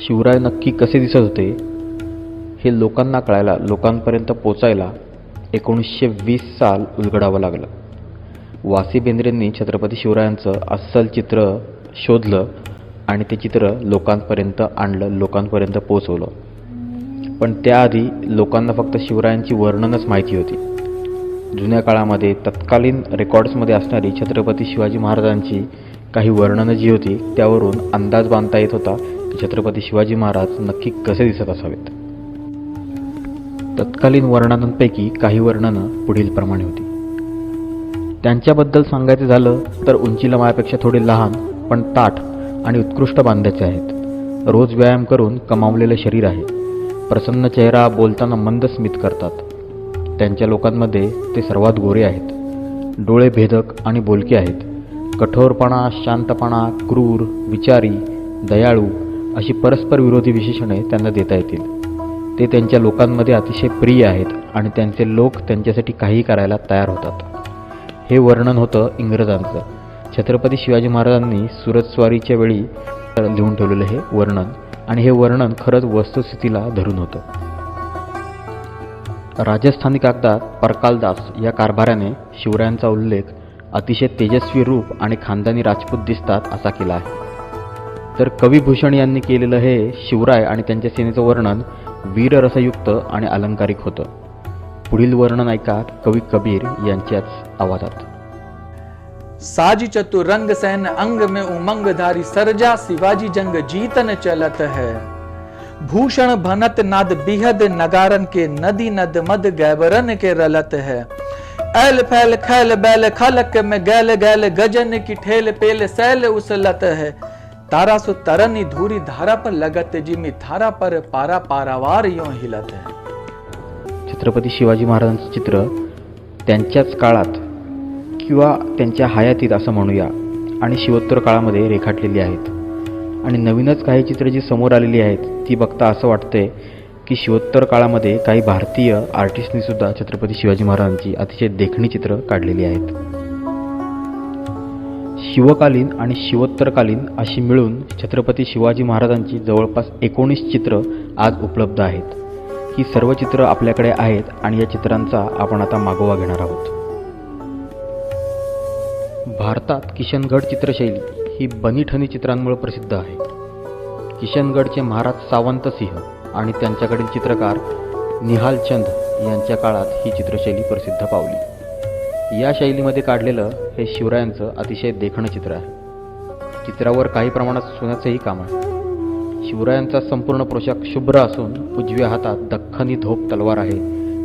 शिवराय नक्की कसे दिसत होते हे लोकांना कळायला लोकांपर्यंत पोचायला एकोणीसशे वीस साल उलगडावं लागलं. वासी बेंद्रेंनी छत्रपती शिवरायांचं अस्सल चित्र शोधलं आणि ते चित्र लोकांपर्यंत आणलं लोकांपर्यंत पोचवलं. पण त्याआधी लोकांना फक्त शिवरायांची वर्णनच माहिती होती. जुन्या काळामध्ये तत्कालीन रेकॉर्ड्समध्ये असणारी छत्रपती शिवाजी महाराजांची काही वर्णनं जी होती त्यावरून अंदाज बांधता येत होता छत्रपती शिवाजी महाराज नक्की कसे दिसत असावेत? तत्कालीन वर्णनांपैकी काही वर्णनं पुढीलप्रमाणे होती. त्यांच्याबद्दल सांगायचं झालं तर उंचीला मायापेक्षा थोडे लहान पण ताठ आणि उत्कृष्ट बांध्याचे आहेत. रोज व्यायाम करून कमावलेलं शरीर आहे. प्रसन्न चेहरा बोलताना मंद स्मित करतात. त्यांच्या लोकांमध्ये ते सर्वात गोरे आहेत. डोळे भेदक आणि बोलके आहेत. कठोरपणा शांतपणा क्रूर विचारी दयाळू अशी परस्पर विरोधी विशेषणे त्यांना देता येतील. ते त्यांच्या लोकांमध्ये अतिशय प्रिय आहेत आणि त्यांचे लोक त्यांच्यासाठी काहीही करायला तयार होतात. हे वर्णन होतं इंग्रजांचं. छत्रपती शिवाजी महाराजांनी सुरतस्वारीच्या वेळी लिहून ठेवलेलं हे वर्णन आणि हे वर्णन खरंच वस्तुस्थितीला धरून होतं. राजस्थानी कागदात परकालदास या कारभाऱ्याने शिवरायांचा उल्लेख अतिशय तेजस्वी रूप आणि खानदानी राजपूत दिसतात असा केला आहे. तर कविभूषण यांनी केलेलं हे शिवराय आणि त्यांच्या सेनेचं वर्णन वीररसयुक्त आणि अलंकारिक होतं. पुढील वर्णन ऐका कवी कबीर यांच्याच आवाजात. साजी चतुर रंग सैन अंग में उमंग धारी सरजा शिवाजी जंग जीतन चलत है। भूषण भनत नाद बिहद नगारन के नदी नद मद गैबरन के रलत है। ऐल फैल खैल बैल खलक में गैल गैल गजन की ठेल पेल सैल उसलत है। तारा सो तरन धूरी धारा पर लगत जिमी धारा पर पारा पारावार यो हिलत है। छत्रपती शिवाजी महाराजांचं चित्र त्यांच्याच काळात किंवा त्यांच्या हयातीत असं म्हणूया आणि शिवोत्तर काळामध्ये रेखाटलेली आहेत. आणि नवीनच काही चित्र जी समोर आलेली आहेत ती बघता असं वाटतंय की शिवोत्तर काळामध्ये काही भारतीय आर्टिस्टनीसुद्धा छत्रपती शिवाजी महाराजांची अतिशय देखणी चित्र काढलेली आहेत. शिवकालीन आणि शिवोत्तरकालीन अशी मिळून छत्रपती शिवाजी महाराजांची जवळपास एकोणीस चित्र आज उपलब्ध आहेत. ही सर्व चित्र आपल्याकडे आहेत आणि या चित्रांचा आपण आता मागोवा घेणार आहोत. भारतात किशनगड चित्रशैली ही बनीठनी चित्रांमुळे प्रसिद्ध आहे. किशनगडचे महाराज सावंत सिंह आणि त्यांच्याकडील चित्रकार निहाल चंद यांच्या काळात ही चित्रशैली प्रसिद्ध पावली. या शैलीमध्ये काढलेलं हे शिवरायांचं अतिशय देखणं चित्र आहे. चित्रावर काही प्रमाणात सोन्याचंही काम आहे. शिवरायांचा संपूर्ण पोशाख शुभ्र असून उजव्या हातात दख्खनी धोप तलवार आहे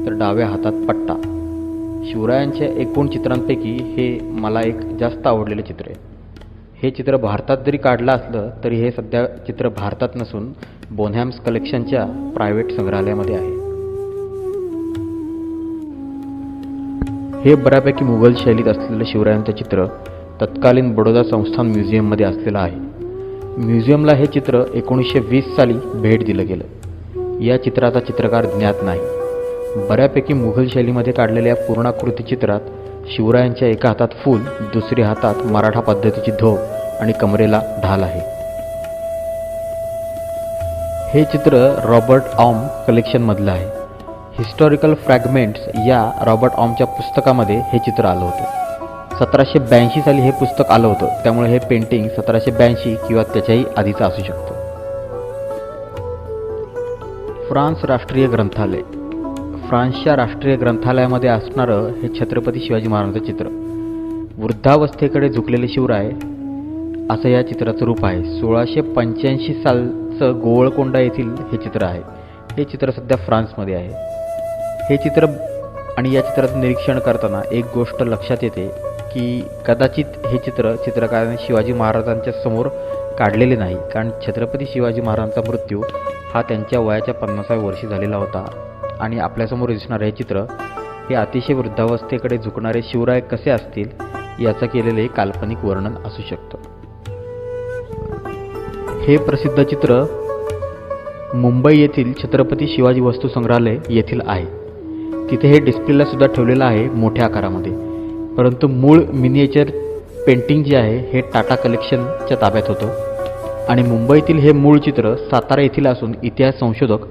तर डाव्या हातात पट्टा. शिवरायांच्या एकूण चित्रांपैकी हे मला एक जास्त आवडलेलं चित्र आहे. हे चित्र भारतात जरी काढलं असलं तरी हे सध्या चित्र भारतात नसून बोनहॅम्स कलेक्शनच्या प्रायव्हेट संग्रहालयामध्ये आहे. हे बऱ्यापैकी मुघल शैलीत असलेलं शिवरायांचं चित्र तत्कालीन बडोदा संस्थान म्युझियममध्ये असलेलं आहे. म्युझियमला हे चित्र एकोणीसशे वीस साली भेट दिलं गेलं. या चित्राचा चित्रकार ज्ञात नाही. बऱ्यापैकी मुघल शैलीमध्ये काढलेल्या पूर्णाकृती चित्रात शिवरायांच्या एका हातात फूल दुसऱ्या हातात मराठा पद्धतीची धोप आणि कमरेला ढाल आहे. हे चित्र रॉबर्ट ऑम कलेक्शनमधलं आहे. हिस्टॉरिकल फ्रॅगमेंट्स या रॉबर्ट ऑमच्या पुस्तकामध्ये हे चित्र आलं होतं. सतराशे ब्याऐंशी साली हे पुस्तक आलं होतं. त्यामुळे हे पेंटिंग सतराशे ब्याऐंशी किंवा त्याच्याही आधीचं असू शकतं. फ्रान्स राष्ट्रीय ग्रंथालय. फ्रान्सच्या राष्ट्रीय ग्रंथालयामध्ये असणारं हे छत्रपती शिवाजी महाराजांचं चित्र. वृद्धावस्थेकडे झुकलेले शिवराय असं या चित्राचं रूप आहे. सोळाशे पंच्याऐंशी सालचं गोवळकोंडा येथील हे चित्र आहे. हे चित्र सध्या फ्रान्समध्ये आहे. हे चित्र आणि या चित्राचं निरीक्षण करताना एक गोष्ट लक्षात येते की कदाचित हे चित्र चित्रकाराने शिवाजी महाराजांच्या समोर काढलेले नाही. कारण छत्रपती शिवाजी महाराजांचा मृत्यू हा त्यांच्या वयाच्या पन्नासाव्या वर्षी झालेला होता. आणि आपल्यासमोर दिसणारं हे चित्र हे अतिशय वृद्धावस्थेकडे झुकणारे शिवराय कसे असतील याचं केलेले काल्पनिक वर्णन असू शकतं. हे प्रसिद्ध चित्र मुंबई येथील छत्रपती शिवाजी वस्तू संग्रहालय येथील आहे. तिथे हे डिस्प्लेला सुद्धा ठेवलेलं आहे मोठ्या आकारामध्ये. परंतु मूळ मिनिएचर पेंटिंग जे आहे हे टाटा कलेक्शनच्या ताब्यात होतं. आणि मुंबईतील हे मूळ चित्र सातारा येथील असून इतिहास संशोधक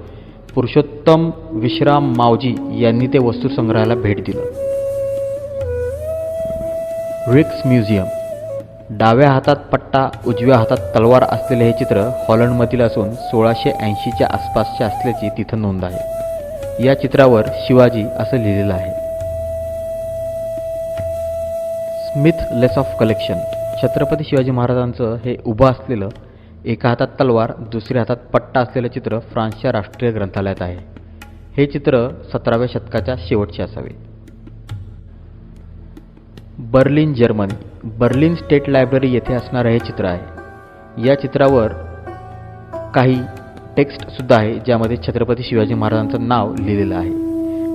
पुरुषोत्तम विश्राम मावजी यांनी ते वस्तुसंग्रहाला भेट दिलं. रिक्स म्युझियम डाव्या हातात पट्टा उजव्या हातात तलवार असलेले हे चित्र हॉलंडमधील असून सोळाशे ऐंशीच्या आसपासचे असल्याची तिथं नोंद आहे. या चित्रावर शिवाजी असं लिहिलेलं आहे. Smith Lesouef collection Chhatrapati Shivaji महाराजांचं हे उभं असलेलं एका हातात तलवार दुसऱ्या हातात पट्टा असलेलं चित्र फ्रान्सच्या राष्ट्रीय ग्रंथालयात आहे. हे चित्र सतराव्या शतकाच्या शेवटचे असावे. Berlin Germany. Berlin state library येथे असणारं हे चित्र आहे. या चित्रावर काही टेक्स्टसुद्धा आहे ज्यामध्ये छत्रपती शिवाजी महाराजांचं नाव लिहिलेलं आहे.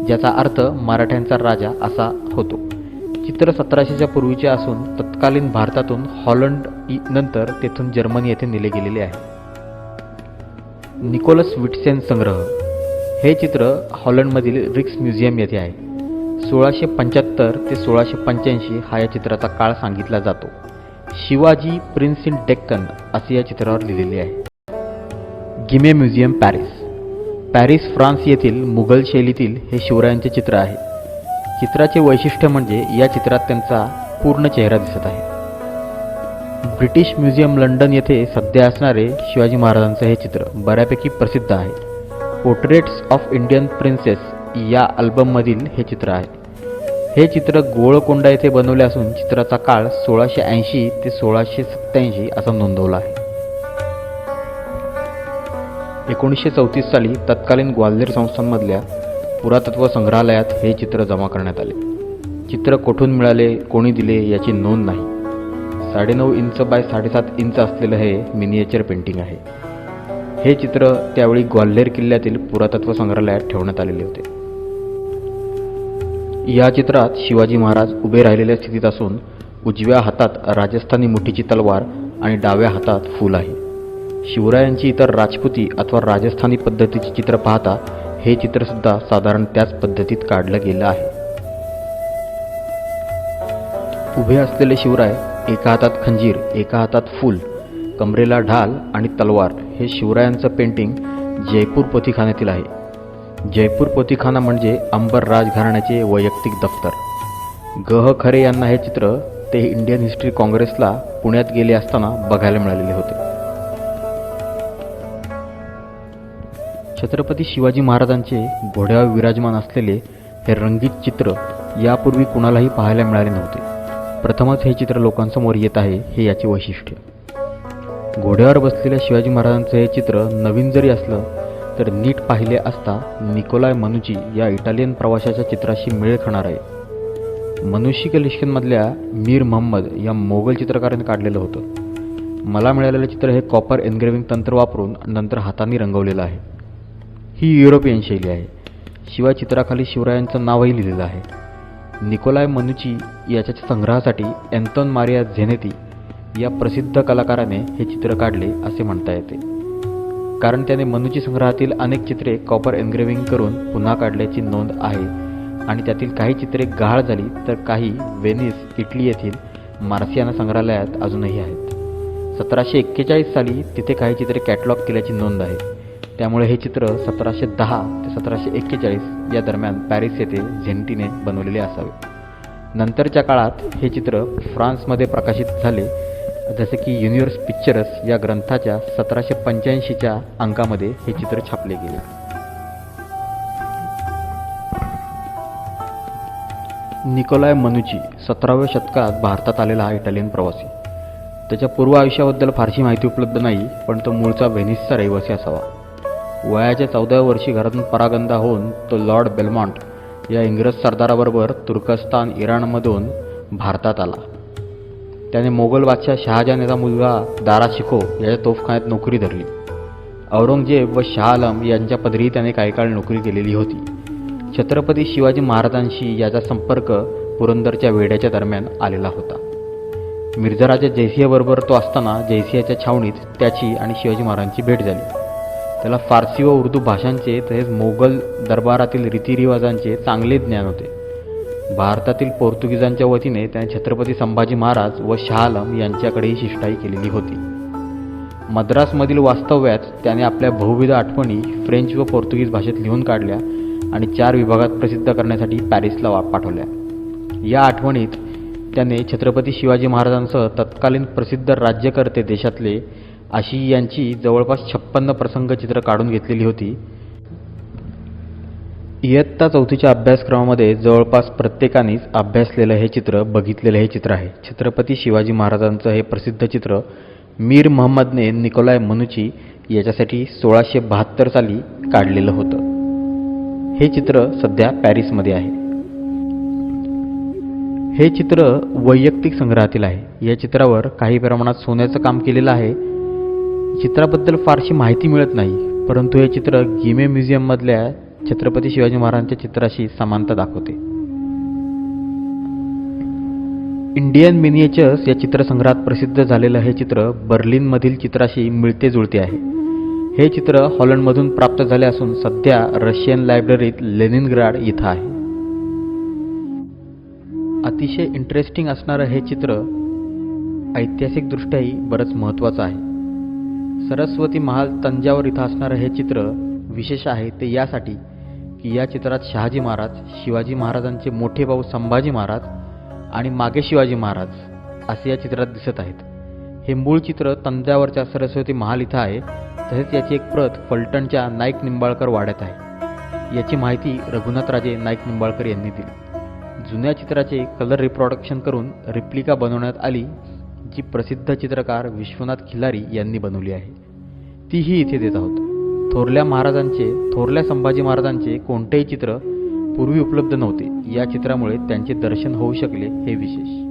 ज्याचा अर्थ मराठ्यांचा राजा असा होतो. चित्र सतराशेच्या पूर्वीचे असून तत्कालीन भारतातून हॉलंड नंतर तेथून जर्मनी येथे नेले गेलेले आहे. निकोलस विटसेन संग्रह. हे चित्र हॉलंडमधील रिक्स म्युझियम येथे आहे. सोळाशे पंच्याहत्तर ते सोळाशे पंच्याऐंशी हा या चित्राचा काळ सांगितला जातो. शिवाजी प्रिन्स इन डेक्कन असे या चित्रावर लिहिलेले आहे. Guimet museum Paris. Paris France येथील मुघल शैलीतील हे शिवरायांचे चित्र आहे. चित्राचे वैशिष्ट्य म्हणजे या चित्रात त्यांचा पूर्ण चेहरा दिसत आहे. ब्रिटिश म्युझियम लंडन येथे सध्या असणारे शिवाजी महाराजांचं हे चित्र बऱ्यापैकी प्रसिद्ध आहे. पोर्ट्रेट्स ऑफ इंडियन प्रिन्सेस या अल्बममधील हे चित्र आहे. हे चित्र गोळकोंडा येथे बनवले असून चित्राचा काळ सोळाशे ऐंशी ते सोळाशे सत्त्याऐंशी असा नोंदवला आहे. एकोणीसशे चौतीस साली तत्कालीन ग्वाल्हेर संस्थांमधल्या पुरातत्व संग्रहालयात हे चित्र जमा करण्यात आले. चित्र कोठून मिळाले कोणी दिले याची नोंद नाही. साडेनऊ इंच बाय साडेसात इंच असलेलं हे मिनिएचर पेंटिंग आहे. हे चित्र त्यावेळी ग्वाल्हेर किल्ल्यातील पुरातत्व संग्रहालयात ठेवण्यात आलेले होते. या चित्रात शिवाजी महाराज उभे राहिलेल्या स्थितीत असून उजव्या हातात राजस्थानी मुठीची तलवार आणि डाव्या हातात फूल आहे. शिवरायांची इतर राजपुती अथवा राजस्थानी पद्धतीचे चित्र पाहता हे चित्रसुद्धा साधारण त्याच पद्धतीत काढलं गेलं आहे. उभे असलेले शिवराय एका हातात खंजीर एका हातात फूल कमरेला ढाल आणि तलवार हे शिवरायांचं पेंटिंग जयपूर पोथीखान्यातील आहे. जयपूर पोथीखाना म्हणजे अंबर राजघराण्याचे वैयक्तिक दफ्तर. गह खरे यांना हे चित्र ते इंडियन हिस्ट्री काँग्रेसला पुण्यात गेले असताना बघायला मिळालेले होते. छत्रपती शिवाजी महाराजांचे घोड्यावर विराजमान असलेले हे रंगीत चित्र यापूर्वी कुणालाही पाहायला मिळाले नव्हते. प्रथमच हे चित्र लोकांसमोर येत आहे हे याचे वैशिष्ट्य. घोड्यावर बसलेल्या शिवाजी महाराजांचं हे चित्र नवीन जरी असलं तर नीट पाहिले असता निकोलाय मनुची या इटालियन प्रवाशाच्या चित्राशी मेळ खाणार आहे. मनुष्य कलिश्कनमधल्या मीर मोहम्मद या मोगल चित्रकाराने काढलेलं होतं. मला मिळालेलं चित्र हे कॉपर एनग्रेविंग तंत्र वापरून नंतर हाताने रंगवलेलं आहे. ही युरोपियन शैली आहे. शिवाय चित्राखाली शिवरायांचं नावही लिहिलेलं आहे. निकोलाय मनुची याच्या संग्रहासाठी अँतोन मारिया झेनेती या प्रसिद्ध कलाकाराने हे चित्र काढले असे म्हणता येते. कारण त्याने मनुची संग्रहातील अनेक चित्रे कॉपर एन्ग्रेविंग करून पुन्हा काढल्याची नोंद आहे आणि त्यातील काही चित्रे गहाळ झाली तर काही वेनिस इटली येथील मार्सियाना संग्रहालयात अजूनही आहेत. सतराशे एक्केचाळीस साली तिथे काही चित्रे कॅटलॉग केल्याची नोंद आहे. त्यामुळे हे चित्र सतराशे दहा ते सतराशे एक्केचाळीस या दरम्यान पॅरिस येथे झेंटीने बनवलेले असावे. नंतरच्या काळात हे चित्र फ्रान्समध्ये प्रकाशित झाले जसे की युनिव्हर्स पिक्चरस या ग्रंथाच्या सतराशे पंच्याऐंशीच्या अंकामध्ये हे चित्र छापले गेले. निकोलाय मनुची सतराव्या शतकात भारतात आलेला हा इटालियन प्रवासी. त्याच्या पूर्व आयुष्याबद्दल फारशी माहिती उपलब्ध नाही पण तो मूळचा व्हेनिसचा रहिवासी असावा. वयाच्या चौदाव्या वर्षी घरातून परागंदा होऊन तो लॉर्ड बेल्मॉन्ट या इंग्रज सरदाराबरोबर तुर्कस्तान इराणमधून भारतात आला. त्याने मोगल बादशाह शहाजहान याचा मुलगा दारा शिखो याच्या तोफखान्यात नोकरी धरली. औरंगजेब व शाह आलम यांच्या पदरीही त्याने काही काळ नोकरी केलेली होती. छत्रपती शिवाजी महाराजांशी याचा संपर्क पुरंदरच्या वेढ्याच्या दरम्यान आलेला होता. मिर्झाराच्या जयसिंहबरोबर तो असताना जयसिंहाच्या छावणीत त्याची आणि शिवाजी महाराजांची भेट झाली. त्याला फारसी व उर्दू भाषांचे तसेच मोगल दरबारातील रीतिरिवाजांचे चांगले ज्ञान होते. भारतातील पोर्तुगीजांच्या वतीने त्याने छत्रपती संभाजी महाराज व शहालम आलम यांच्याकडेही शिष्टाई केलेली होती. मद्रासमधील वास्तव्यात त्याने आपल्या बहुविध आठवणी फ्रेंच व पोर्तुगीज भाषेत लिहून काढल्या आणि चार विभागात प्रसिद्ध करण्यासाठी पॅरिसला वा पाठवल्या. या आठवणीत त्याने छत्रपती शिवाजी महाराजांसह तत्कालीन प्रसिद्ध राज्यकर्ते देशातले अशी यांची जवळपास छप्पन्न प्रसंग चित्र काढून घेतलेली होती. इयत्ता चौथीच्या अभ्यासक्रमामध्ये जवळपास प्रत्येकानेच अभ्यासलेलं हे चित्र बघितलेलं हे चित्र आहे. छत्रपती शिवाजी महाराजांचं हे प्रसिद्ध चित्र मीर महम्मदने निकोलाय मनुची याच्यासाठी सोळाशे बहात्तर साली काढलेलं होतं. हे चित्र सध्या पॅरिसमध्ये आहे. हे चित्र वैयक्तिक संग्रहातील आहे. या चित्रावर काही प्रमाणात सोन्याचं काम केलेलं आहे. चित्राबद्दल फारशी माहिती मिळत नाही परंतु हे चित्र गिमे म्युझियममधल्या छत्रपती शिवाजी महाराजांच्या चित्राशी समानता दाखवते. इंडियन मिनिएचर्स या चित्रसंग्रहात प्रसिद्ध झालेलं हे चित्र बर्लिनमधील चित्राशी मिळते जुळते आहे. हे चित्र हॉलंडमधून प्राप्त झाले असून सध्या रशियन लायब्ररीत लेनिनग्राड इथं आहे. अतिशय इंटरेस्टिंग असणारं हे चित्र ऐतिहासिकदृष्ट्याही बरंच महत्त्वाचं आहे. सरस्वती महाल तंजावर इथं असणारं हे चित्र विशेष आहे. ते यासाठी की या चित्रात शहाजी महाराज शिवाजी महाराजांचे मोठे भाऊ संभाजी महाराज आणि मागे शिवाजी महाराज असे या चित्रात दिसत आहेत. हे मूळ चित्र तंजावरच्या सरस्वती महाल इथं आहे. तसेच याची एक प्रत फलटणच्या नाईक निंबाळकर वाड्यात आहे. याची माहिती रघुनाथराजे नाईक निंबाळकर यांनी दिली. जुन्या चित्राचे कलर रिप्रॉडक्शन करून रिप्लिका बनवण्यात आली. जी प्रसिद्ध चित्रकार विश्वनाथ खिलारी यांनी बनवली आहे. तीही इथे देत आहोत. थोरल्या महाराजांचे थोरल्या संभाजी महाराजांचे कोणतेही चित्र पूर्वी उपलब्ध नव्हते. या चित्रामुळे त्यांचे दर्शन होऊ शकले हे विशेष.